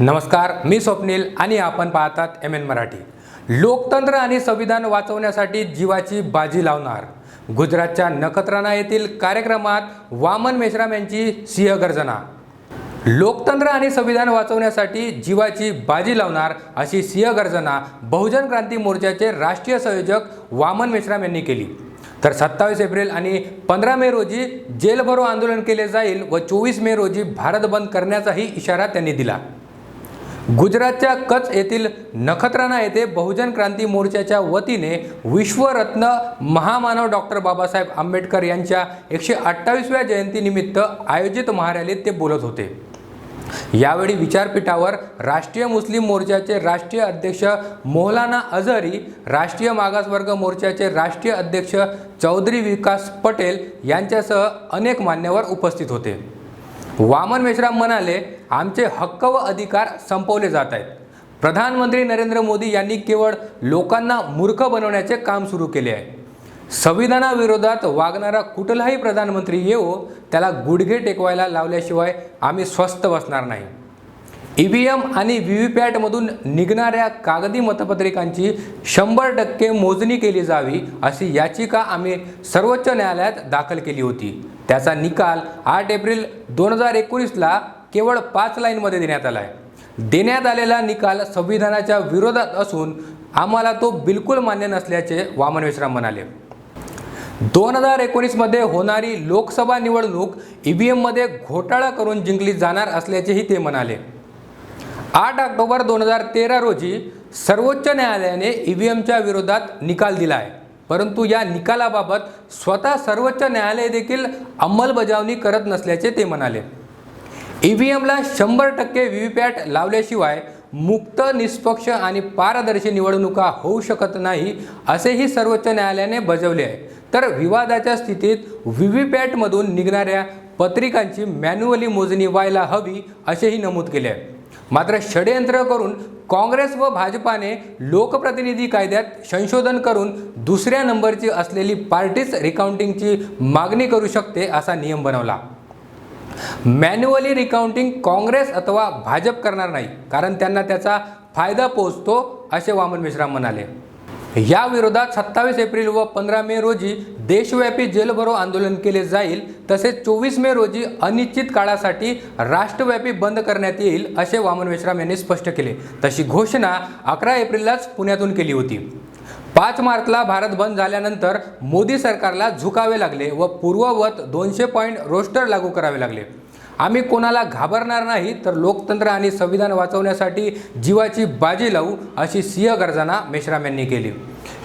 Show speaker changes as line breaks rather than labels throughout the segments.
नमस्कार मी स्वप्नील आणि आपण पाहतात एम एन मराठी. लोकतंत्र आणि संविधान वाचवण्यासाठी जीवाची बाजी लावणार. गुजरातच्या नखत्राणा येथील कार्यक्रमात वामन मेश्राम यांची सिंहगर्जना लोकतंत्र आणि संविधान वाचवण्यासाठी जीवाची बाजी लावणार अशी सिंहगर्जना बहुजन क्रांती मोर्चाचे राष्ट्रीय संयोजक वामन मेश्राम यांनी केली. तर सत्तावीस एप्रिल आणि पंधरा मे रोजी जेलभरो आंदोलन केले जाईल व चोवीस मे रोजी भारत बंद करण्याचाही इशारा त्यांनी दिला. गुजरातच्या कच्छ येथील नखत्राणा येथे बहुजन क्रांती मोर्चाच्या वतीने विश्वरत्न महामानव डॉक्टर बाबासाहेब आंबेडकर यांच्या एकशे अठ्ठावीसव्या जयंतीनिमित्त आयोजित महारॅलीत ते बोलत होते. यावेळी विचारपीठावर राष्ट्रीय मुस्लिम मोर्चाचे राष्ट्रीय अध्यक्ष मोहलाना अझहरी राष्ट्रीय मागासवर्ग मोर्चाचे राष्ट्रीय अध्यक्ष चौधरी विकास पटेल यांच्यासह अनेक मान्यवर उपस्थित होते. वामन मेश्राम म्हणाले आमचे हक्क व अधिकार संपवले जात आहेत. प्रधानमंत्री नरेंद्र मोदी यांनी केवळ लोकांना मूर्ख बनवण्याचे काम सुरू केले आहे. संविधानाविरोधात वागणारा कुठलाही प्रधानमंत्री येवो त्याला गुडघे टेकवायला लावल्याशिवाय आम्ही स्वस्थ बसणार नाही. ई व्ही एम आणि व्ही व्ही पॅटमधून निघणाऱ्या कागदी मतपत्रिकांची शंभर टक्के मोजणी केली जावी अशी याचिका आम्ही सर्वोच्च न्यायालयात दाखल केली होती. त्याचा निकाल आठ एप्रिल दोन हजार एकोणीसला केवळ पाच लाईनमध्ये देण्यात आला आहे देण्यात आलेला निकाल संविधानाच्या विरोधात असून आम्हाला तो बिलकुल मान्य नसल्याचे वामन मिश्रा म्हणाले. दोन हजार एकोणीसमध्ये होणारी लोकसभा निवडणूक ई व्ही एममध्ये घोटाळा करून जिंकली जाणार असल्याचेही ते म्हणाले. आठ ऑक्टोबर दोन हजार तेरा रोजी सर्वोच्च न्यायालयाने ई व्ही एमच्या विरोधात निकाल दिला आहे परंतु या निकालाबाबत स्वतः सर्वोच्च न्यायालय देखील अंमलबजावणी करत नसल्याचे ते म्हणाले. ई व्ही एमला शंभर टक्के व्ही व्ही पॅट लावल्याशिवाय मुक्त निष्पक्ष आणि पारदर्शी निवडणुका होऊ शकत नाही असेही सर्वोच्च न्यायालयाने बजावले आहे. तर विवादाच्या स्थितीत व्ही व्ही पॅटमधून निघणाऱ्या पत्रिकांची मॅन्युअली मोजणी व्हायला हवी असेही नमूद केले आहे. मात्र षडयंत्र करून काँग्रेस व भाजपाने लोकप्रतिनिधी कायद्यात संशोधन करून दुसऱ्या नंबरची असलेली पार्टीच रिकाउंटिंगची मागणी करू शकते असा नियम बनवला. मॅन्युअली रिकाउंटिंग काँग्रेस अथवा भाजप करणार नाही कारण त्यांना त्याचा फायदा पोहोचतो असे वामन मिश्रा म्हणाले. या विरोधात सत्तावीस एप्रिल व पंधरा मे रोजी देशव्यापी जेलभरो आंदोलन केले जाईल तसेच चोवीस मे रोजी अनिश्चित काळासाठी राष्ट्रव्यापी बंद करण्यात येईल असे वामन मेश्राम यांनी स्पष्ट केले. तशी घोषणा अकरा एप्रिललाच पुण्यातून केली होती. पाच मार्चला भारत बंद झाल्यानंतर मोदी सरकारला झुकावे लागले व पूर्ववत दोनशे पॉईंट रोस्टर लागू करावे लागले. आम्ही कोणाला घाबरणार नाही तर लोकतंत्र आणि संविधान वाचवण्यासाठी जीवाची बाजी लावू अशी सिंह गर्जना मेश्राम यांनी केली.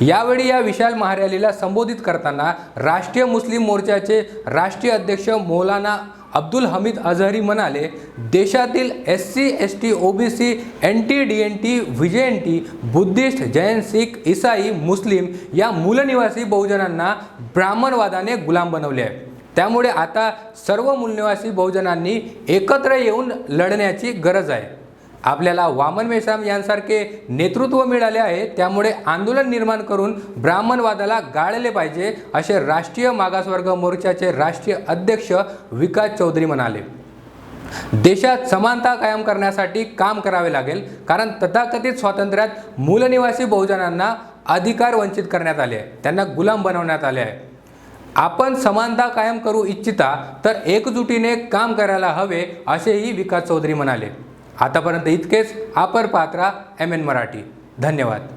यावेळी या विशाल महारॅलीला संबोधित करताना राष्ट्रीय मुस्लिम मोर्चाचे राष्ट्रीय अध्यक्ष मौलाना अब्दुल हमीद अझहरी म्हणाले देशातील S C S T O B C N T D N T V N T Buddhist Jain Sikh इसाई मुस्लिम या मूलनिवासी बहुजनांना ब्राह्मणवादाने गुलाम बनवले आहे. त्यामुळे आता सर्व मूलनिवासी बहुजनांनी एकत्र येऊन लढण्याची गरज आहे. आपल्याला वामन मेश्राम यांसारखे नेतृत्व मिळाले आहे त्यामुळे आंदोलन निर्माण करून ब्राह्मणवादाला गाळले पाहिजे असे राष्ट्रीय मागासवर्ग मोर्चाचे राष्ट्रीय अध्यक्ष विकास चौधरी म्हणाले. देशात समानता कायम करण्यासाठी काम करावे लागेल कारण तथाकथित स्वातंत्र्यात मूलनिवासी बहुजनांना अधिकार वंचित करण्यात आले आहे. त्यांना गुलाम बनवण्यात आले आहे. आपण समानता कायम करू इच्छिता तर एकजुटीने काम करायला हवे असेही विकास चौधरी म्हणाले. आतापर्यंत इतकेच. आपण पात्रा एम एन मराठी. धन्यवाद.